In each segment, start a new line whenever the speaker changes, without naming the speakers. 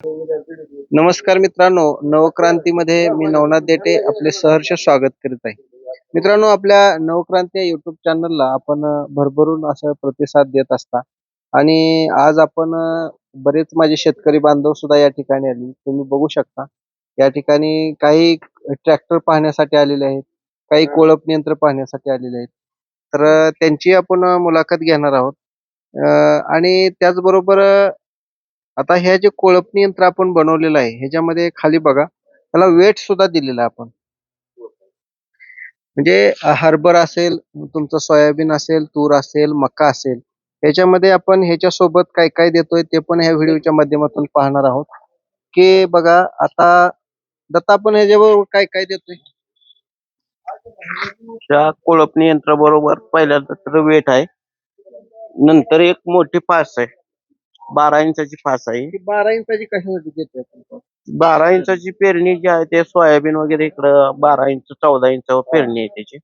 नमस्कार मित्रांनो नवक्रांतीमध्ये मी नवनाथ देटे आपले सहर्ष स्वागत करीत आहे. मित्रांनो आपल्या नवक्रांती या युट्यूब चॅनलला आपण भरभरून असं प्रतिसाद देत असता. आणि आज आपण बरेच माझे शेतकरी बांधव सुद्धा या ठिकाणी आले. तुम्ही बघू शकता. या ठिकाणी काही ट्रॅक्टर पाहण्यासाठी आलेले आहेत. काही कोळप यंत्र पाहण्यासाठी आलेले आहेत. तर त्यांची आपण मुलाखत घेणार आहोत. आणि त्याचबरोबर आता हे जे कोळपणी यंत्र आपण बनवलेलं आहे ह्याच्यामध्ये खाली बघा त्याला वेट सुद्धा दिलेला आपण. म्हणजे हरभर असेल तुमचं सोयाबीन असेल तूर असेल मका असेल ह्याच्यामध्ये आपण ह्याच्या सोबत काय काय देतोय ते पण ह्या व्हिडिओच्या माध्यमातून पाहणार आहोत. की बघा आता दत्ता आपण ह्याच्याबरोबर काय काय देतोय?
त्या कोळपणी यंत्राबरोबर पहिल्यांदा तर वेट आहे नंतर एक मोठी फास आहे. बारा इंचाची फास आहे.
बारा इंचाची कशासाठी आपण?
बारा इंचाची पेरणी जी आहे ते सोयाबीन वगैरे इकडं बारा इंच चौदा इंचावर पेरणी आहे त्याची.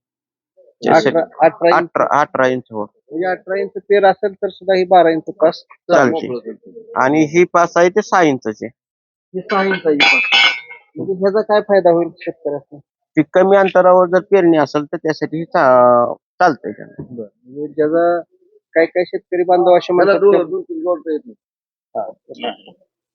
त्यासाठी
अठरा अठरा इंच.
अठरा अठरा इंचावर.
म्हणजे अठरा इंच पेर असेल तर सुद्धा ही बारा इंच पास
चालते. आणि ही पास आहे ते सहा इंचाची.
ही सहा इंचाची पास म्हणजे ह्याचा काय फायदा होईल शेतकऱ्याचा?
ती कमी अंतरावर जर पेरणी असेल तर त्यासाठी ही चा- चालतंय त्याला.
म्हणजे ज्याचा काही काही शेतकरी बांधव असे म्हणतात ते- हा.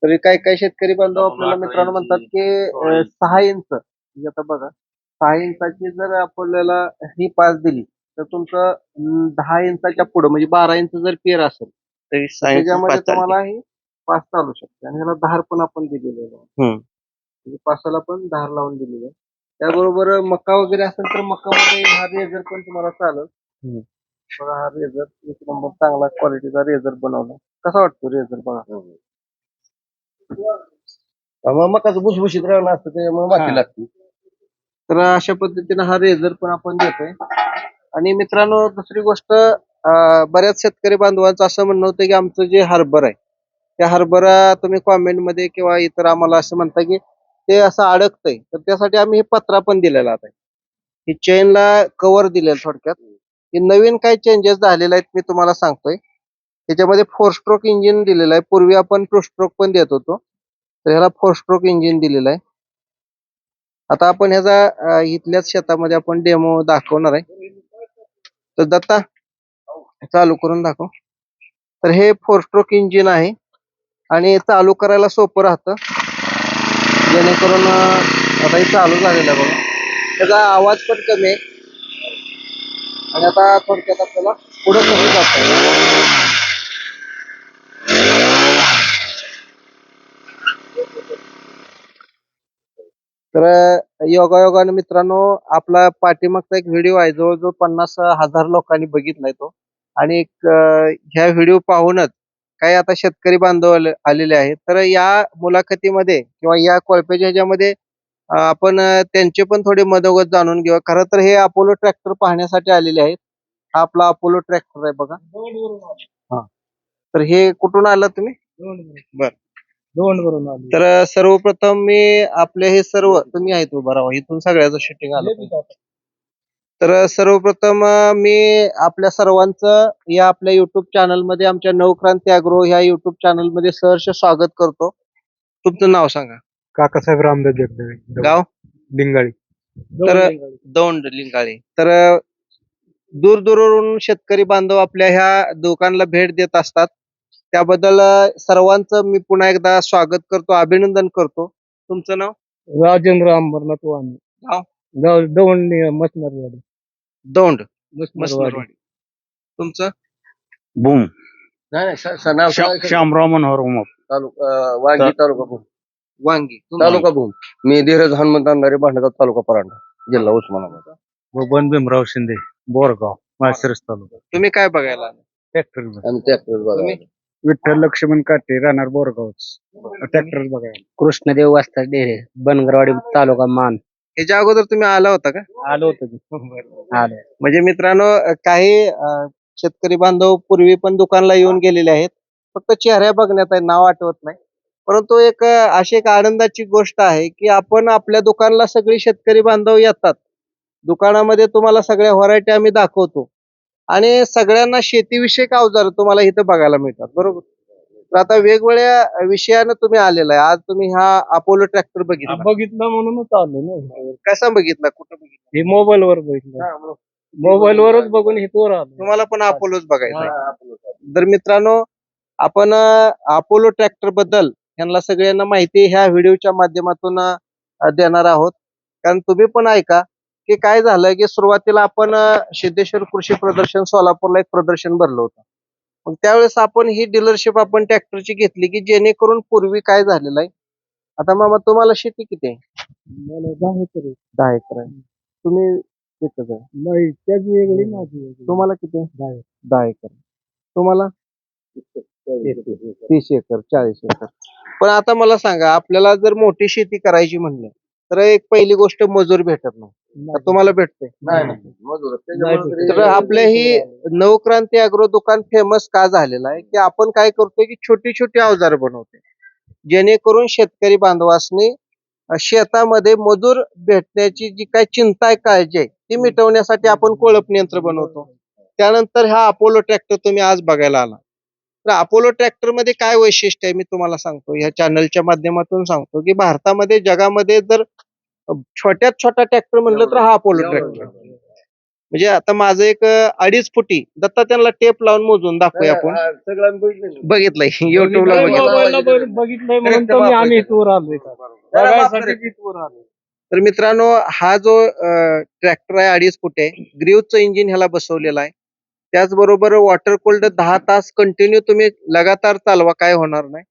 तरी काही काही शेतकरी बांधव आपल्याला मित्रांनो म्हणतात की अं, सहा इंच म्हणजे आता बघा सहा इंचाची जर आपल्याला ही पास दिली तर तुमचं अं, दहा इंचाच्या पुढे म्हणजे बारा इंच जर पेर असेल
तरी
त्याच्यामध्ये
चालते
तुम्हाला ही पास चालू शकते. आणि ह्याला धार पण आपण दिलेलं आहे.
हम्म.
म्हणजे पासाला पण धार लावून दिलेली आहे. त्याबरोबर मका वगैरे असेल तर मकामध्ये हा रेझर पण तुम्हाला चालेल.
हम्म.
बघा हा रेझर एक नंबर चांगला क्वालिटीचा रेझर बनवला. कसा वाटतो रेझर बघा
मग कसं भुसभुशीत राहणं असतं त्याच्यामुळे
हा.
माती लागते.
तर अशा पद्धतीने हा रेझर पण आपण देतोय. आणि मित्रांनो दुसरी गोष्ट बऱ्याच शेतकरी बांधवांचं असं म्हणणं होतं की आमचं जे हरभर आहे त्या हरभरा तुम्ही कॉमेंटमध्ये किंवा इतर आम्हाला असं म्हणता की ते असं अडकतंय. तर त्यासाठी आम्ही हे पत्रा पण दिलेला आता ही चेनला कव्हर दिलेलं थोडक्यात. हे नवीन काय चेंजेस झालेले आहेत मी तुम्हाला सांगतोय. त्याच्यामध्ये फोर स्ट्रोक इंजिन दिलेलं आहे. पूर्वी आपण टू स्ट्रोक पण देत होतो. तर ह्याला फोर स्ट्रोक इंजिन दिलेलं आहे. आता आपण ह्याचा इथल्याच शेतामध्ये आपण डेमो दाखवणार आहे. तर दत्ता चालू करून दाखव. तर हे फोर स्ट्रोक इंजिन आहे. आणि चालू करायला सोपं राहतं. जेणेकरून आता हे चालू झालेलं आहे बघा. त्याचा आवाज पण कमी आहे. आणि आता थोडक्यात आपल्याला पुढे कमी जातं तर योगायोगाने मित्रांनो आपला पाठीमागचा एक व्हिडिओ आहे जवळजवळ पन्नास हजार लोकांनी बघितलाय तो. आणि एक, ह्या व्हिडिओ पाहूनच काही आता शेतकरी बांधव आले- आलेले आहेत. तर या मुलाखतीमध्ये किंवा या कोळप्याच्या ह्याच्यामध्ये आपण त्यांचे पण थोडे मदोगत जाणून घेऊया. खरं तर हे अपोलो ट्रॅक्टर पाहण्यासाठी आलेले आहेत. हा आपला अपोलो ट्रॅक्टर आहे बघा. हा. तर हे कुठून आला तुम्ही? बर.
आली.
तर सर्वप्रथम मी आपले हे सर्व तुम्ही आहेत उभा राहा इथून सगळ्याचं शूटिंग आलं तर सर्वप्रथम अं, मी आपल्या सर्वांचं या आपल्या युट्यूब चॅनलमध्ये आमच्या नवक्रांती अॅग्रो ह्या युट्यूब चॅनलमध्ये सहर्ष स्वागत करतो. तुमचं नाव सांगा.
काकासाहेब रामदास जगदळे.
गाव?
लिंगाळी.
तर दौंड लिंगाळे. तर दूर दूरवरून शेतकरी बांधव आपल्या ह्या दुकानाला भेट देत असतात. त्याबद्दल सर्वांचं मी पुन्हा एकदा स्वागत करतो अभिनंदन करतो. तुमचं नाव?
राजेंद्र अंबरनाथ वाणी.
गाव?
गाव दौंड मसनरवाडी.
दौंड
मसनरवाडी.
तुमचं?
बुम
नाही.
श्यामराव मनोहर उमाप
तालुका अं, वांगी तालुका भूम.
वांगी तुमचं?
तालुका भूम. मी धीरज हनुमंत अंधारे भांडगाव तालुका परांडा जिल्हा उस्मानाबाद.
बबन भीमराव शिंदे बोरगाव माळशिरस तालुका.
तुम्ही काय बघायला आले?
ट्रॅक्टर
आम्ही ट्रॅक्टर बघा
तुम्ही?
विठ्ठल लक्ष्मण काटे राहणार बोरगाव ट्रॅक्टर बघायला.
कृष्णदेव वास्ता डेरे बनगरवाडी तालुका मान.
ह्याच्या अगोदर तुम्ही आला होता का?
आलो होतो की. आलो.
म्हणजे मित्रांनो अं, काही अं, शेतकरी बांधव पूर्वी पण दुकानला येऊन गेलेले आहेत. फक्त चेहऱ्या बघण्यात आहे नाव आठवत नाही. परंतु एक अं, अशी एक आनंदाची गोष्ट आहे की आपण आपल्या दुकानला सगळे शेतकरी बांधव येतात. दुकानामध्ये तुम्हाला सगळ्या व्हरायटी आम्ही दाखवतो. आणि सगळ्यांना शेतीविषयक अवजार तुम्हाला इथं बघायला मिळतात. बरोबर? तर आता वेगवेगळ्या विषयानं तुम्ही आलेला आहे. आज तुम्ही हा अपोलो ट्रॅक्टर बघितला.
बघितलं म्हणूनच आलो ना.
कसा बघितला? कुठं बघितला?
हे मोबाईल वर बघितलं. मोबाईल वरच बघून हे आलो.
तुम्हाला पण अपोलोच बघायचा. तर मित्रांनो आपण अपोलो ट्रॅक्टरबद्दल यांना सगळ्यांना माहिती ह्या व्हिडिओच्या माध्यमातून देणार आहोत. कारण तुम्ही पण ऐका. की काय झालं की सुरुवातीला आपण सिद्धेश्वर कृषी प्रदर्शन सोलापूरला एक प्रदर्शन भरलं होतं. मग त्यावेळेस आपण ही डीलरशिप आपण ट्रॅक्टरची घेतली की जेणेकरून पूर्वी काय झालेलं आहे? आता मामा तुम्हाला शेती किती आहे?
मला दहा
दहा एकर आहे. तुम्ही एकच आहे.
नाही त्याची वेगळी माझी वेगळी
तुम्हाला किती आहे?
दहा एकर.
दहा एकर. तुम्हाला? तीस एकर चाळीस एकर. पण आता मला सांगा आपल्याला जर मोठी शेती करायची म्हणलं तर एक पहिली गोष्ट मजूर भेटत नाही. तर तुम्हाला भेटते.
मजूर
तर आपल्या ही नवक्रांती अॅग्रो दुकान फेमस का झालेलं आहे की आपण काय करतोय की छोटी छोटी अवजार बनवते जेणेकरून शेतकरी बांधवासनी शेतामध्ये मजूर भेटण्याची जी काय चिंता आहे काळजी आहे ती मिटवण्यासाठी आपण कोळप यंत्र बनवतो. त्यानंतर हा अपोलो ट्रॅक्टर तुम्ही आज बघायला आला. तर अपोलो ट्रॅक्टरमध्ये काय वैशिष्ट्य आहे मी तुम्हाला सांगतो. ह्या चॅनलच्या माध्यमातून सांगतो की भारतामध्ये जगामध्ये जर छोट्यात छोटा ट्रॅक्टर म्हणलं तर हा अपोलो ट्रॅक्टर. म्हणजे आता माझं एक अडीच फुटी दत्ता त्यांना टेप लावून मोजून दाखवूया आपण. बघितलंय युट्यूबला बघितलं
तर
मित्रांनो हा जो ट्रॅक्टर आहे अडीच फुटे ग्रीवचं इंजिन ह्याला बसवलेलं आहे. त्याचबरोबर वॉटर कोल्ड दहा तास कंटिन्यू तुम्ही लगातार चालवा काय होणार नाही.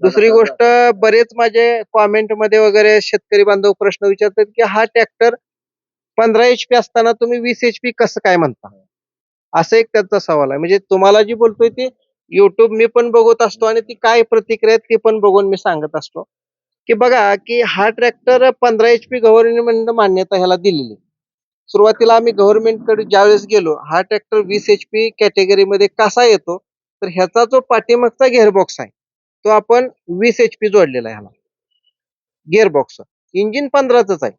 दुसरी गोष्ट बरेच माझे कॉमेंटमध्ये वगैरे शेतकरी बांधव प्रश्न विचारतात की हा ट्रॅक्टर पंधरा एच पी असताना तुम्ही वीस एच पी कसं काय म्हणता? असं एक त्याचा सवाल आहे. म्हणजे तुम्हाला जी बोलतोय ती युट्यूब मी पण बघत असतो आणि ती काय प्रतिक्रिया ती पण बघून मी सांगत असतो. की बघा की हा ट्रॅक्टर पंधरा एच पी गव्हर्नमेंट मान्यता ह्याला दिलेली सुरुवातीला आम्ही गव्हर्नमेंटकडे ज्यावेळेस गेलो हा ट्रॅक्टर वीस एच पी कॅटेगरीमध्ये कसा येतो तर ह्याचा जो पाठीमागचा गेअरबॉक्स आहे तो आपण वीस एच पी जोडलेला आहे ह्याला. गिअरबॉक्स इंजिन पंधराचाच आहे.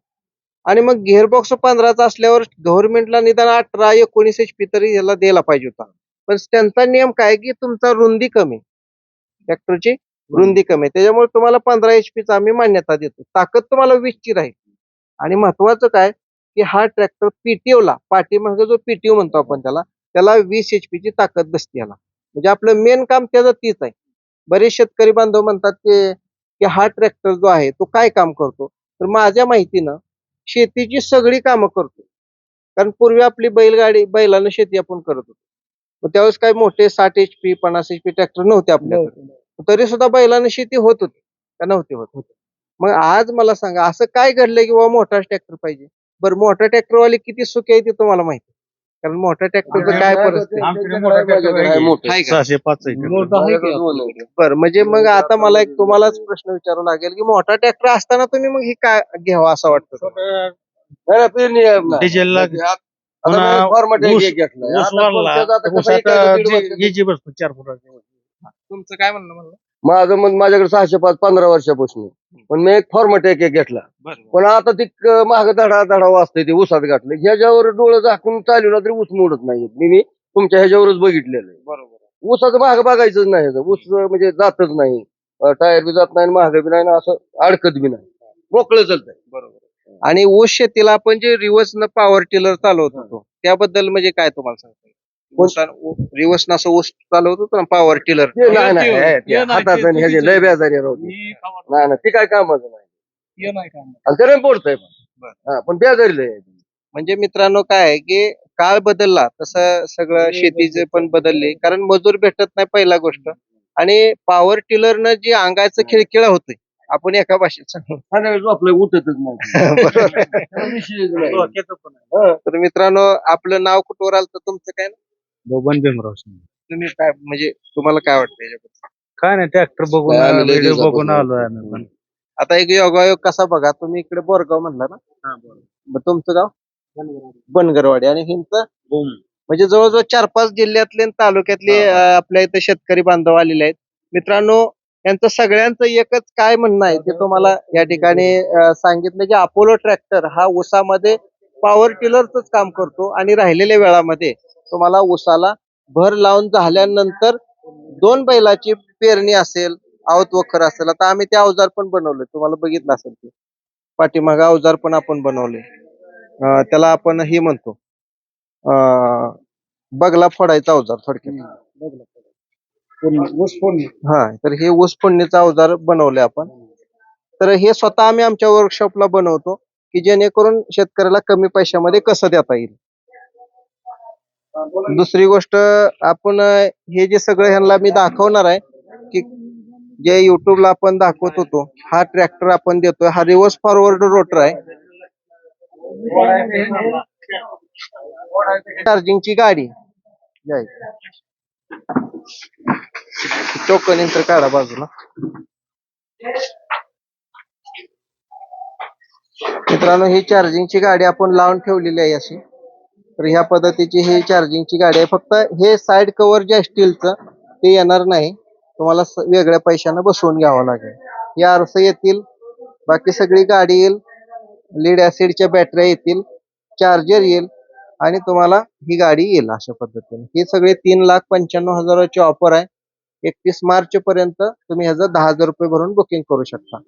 आणि मग गिअरबॉक्स पंधराचा असल्यावर गव्हर्नमेंटला निदान अठरा एकोणीस एच पी तरी ह्याला द्यायला पाहिजे होता. पण त्यांचा नियम काय की तुमचा रुंदी कमी ट्रॅक्टरची रुंदी कमी आहे. त्याच्यामुळे तुम्हाला पंधरा एच पीचा आम्ही मान्यता देतो. ताकद तुम्हाला वीसची राहील. आणि महत्वाचं काय की हा ट्रॅक्टर पीटीओ ला पाठीमागे जो पीटीओ म्हणतो आपण त्याला त्याला वीस एच ची ताकद बसते याला. म्हणजे आपलं मेन काम त्याचं तीच आहे. बरेच शेतकरी बांधव म्हणतात की की हा ट्रॅक्टर जो आहे तो काय काम करतो? तर माझ्या माहितीनं शेतीची सगळी कामं करतो. कारण पूर्वी आपली बैलगाडी बैलानं शेती आपण करत होतो. मग त्यावेळेस काय मोठे साठ एच पी पन्नास एच पी ट्रॅक्टर नव्हते आपल्याकडे. तरी सुद्धा बैलानं शेती होत होती. का नव्हती होत? मग आज मला सांगा असं काय घडलंय की बाबा मोठा ट्रॅक्टर पाहिजे? बरं मोठा ट्रॅक्टरवाले किती सुखी आहे ते तुम्हाला माहिती कारण मोठ्या ट्रॅक्टरचं काय परिस्थिती आहे? का?
सहाशे पाच
मोठा आहे की?
बरं म्हणजे मग आता मला एक तुम्हालाच प्रश्न विचारावा लागेल की मोठा ट्रॅक्टर असताना तुम्ही मग ही काय घ्यावा असं वाटतं
डिझेलला पुन्हा ऊस वाढला जी बसतो चार फुटाची.
तुमचं काय म्हणणं म्हणलं?
माझं मग माझ्याकडे सहाशे पाच पंधरा वर्षापासून. पण मी एक फॉर्मॅट एक एक घेतला. पण आता ती महाग धडा धडा वाचतंय ते ऊसात घातलं. ह्याच्यावर डोळं झाकून चालवलं तरी ऊस मोडत नाही. मी मी तुमच्या ह्याच्यावरच बघितलेलं आहे.
बरोबर
ऊसाचं महाग बघायचंच नाही. ऊस म्हणजे जातच नाही. टायर बी जात नाही महाग बी नाही ना असं अडकत बी नाही. मोकळं चालतंय.
बरोबर आणि ऊस शेतीला आपण जे रिव्हर्स न पॉवर टिलर चालवत होतो त्याबद्दल म्हणजे काय तुम्हाला सांगतो रिव्हर्स न असं ऊस चालवत होतो ना पॉवर टिलर
ते नाही हे-
ते
हाताचं आणि ह्याचे लय. बेजारी राहते
ही
नाही नाही ती काय कामाचं नाही.
हे
आणि त्याने पोडतंय
बरं.
हा पण बेजारी लय आहे.
म्हणजे मित्रांनो काय आहे की काळ बदलला तसं सगळं शेतीचे पण बदलले कारण मजूर भेटत नाही पहिला गोष्ट. आणि पॉवर टिलरनं जी अंगाचं खिळखिळा होतोय आपण एका भाषेत सांगू.
खाण्या वेळेस आपलं उठतच नाही.
बरोबर.
त्याला विषयच नाही.
तर मित्रांनो आपलं नाव कुठवर आलं तर तुमचं काय ना
बबन भीमराव शिंदे.
तुम्ही काय म्हणजे तुम्हाला काय वाटतं याच्याबद्दल?
काय नाही ट्रॅक्टर बघून
काय
व्हिडिओ
दिवसापासून
बघून आम्ही पण.
आता एक योगायोग कसा बघा तुम्ही इकडे बोरगाव म्हणला ना? मग तुमचं गाव? बनगरवाडी. आणि हिंचं म्हणजे जवळजवळ चार पाच जिल्ह्यातले आणि तालुक्यातले अं, आपल्या इथे शेतकरी बांधव आलेले आहेत. मित्रांनो यांचं सगळ्यांचं एकच काय म्हणणं आहे ते तुम्हाला या ठिकाणी अं, सांगितलं की अपोलो ट्रॅक्टर हा ऊसामध्ये पॉवर टिलरच काम करतो आणि राहिलेल्या वेळामध्ये तुम्हाला ऊसाला भर लावून झाल्यानंतर दोन बैलाची पेरणी असेल आवत वखर असेल. आता आम्ही ते अवजार पण बनवले. तुम्हाला बघितलं असेल ते. पाठीमागं अवजार पण आपण बनवले. त्याला आपण हे म्हणतो. बगला फोडायचा अवजार थोडक्यात. हा तर हे ऊस फोडणीचं अवजार बनवले आपण. तर हे स्वतः आम्ही आमच्या वर्कशॉपला बनवतो की जेणेकरून शेतकऱ्याला कमी पैशामध्ये कसं देता येईल. दुसरी गोष्ट आपण हे जे सगळं ह्यांना मी दाखवणार आहे की जे युट्यूबला आपण दाखवत होतो हा ट्रॅक्टर आपण देतोय हा रिव्हर्स फॉरवर्ड रोटर आहे. चार्जिंगची गाडी. टोकन यंत्र काढा बाजूला. मित्रांनो ही चार्जिंगची गाडी आपण लावून ठेवलेली आहे अशी. तर ह्या पद्धतीची ही चार्जिंगची गाडी आहे. फक्त हे साईड कव्हर जे स्टीलचं ते येणार नाही. तुम्हाला स- वेगळ्या पैशानं बसवून घ्यावं लागेल. या आरसं येतील बाकी सगळी गाडी येईल लीड ऍसिडच्या बॅटऱ्या येतील चार्जर येईल आणि तुम्हाला ही गाडी येईल अशा पद्धतीने. हे सगळे तीन लाख पंच्याण्णव हजाराची ऑफर आहे. एकतीस मार्च पर्यंत तुम्ही ह्याचं दहा हजार रुपये भरून बुकिंग करू शकता.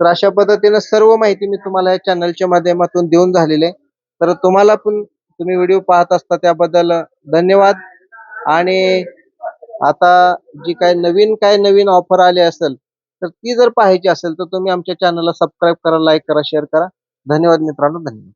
तर अशा पद्धतीने सर्व माहिती मी तुम्हाला या चॅनलच्या माध्यमातून देऊन झालेली आहे. तर तुम्हाला पण तुम्ही व्हिडिओ पाहत असता त्याबद्दल धन्यवाद. आणि आता जी काय नवीन काय नवीन ऑफर आली असेल तर ती जर पाहायची असेल तर तुम्ही आमच्या चॅनलला सबस्क्राईब करा लाईक करा शेअर करा. धन्यवाद मित्रांनो धन्यवाद.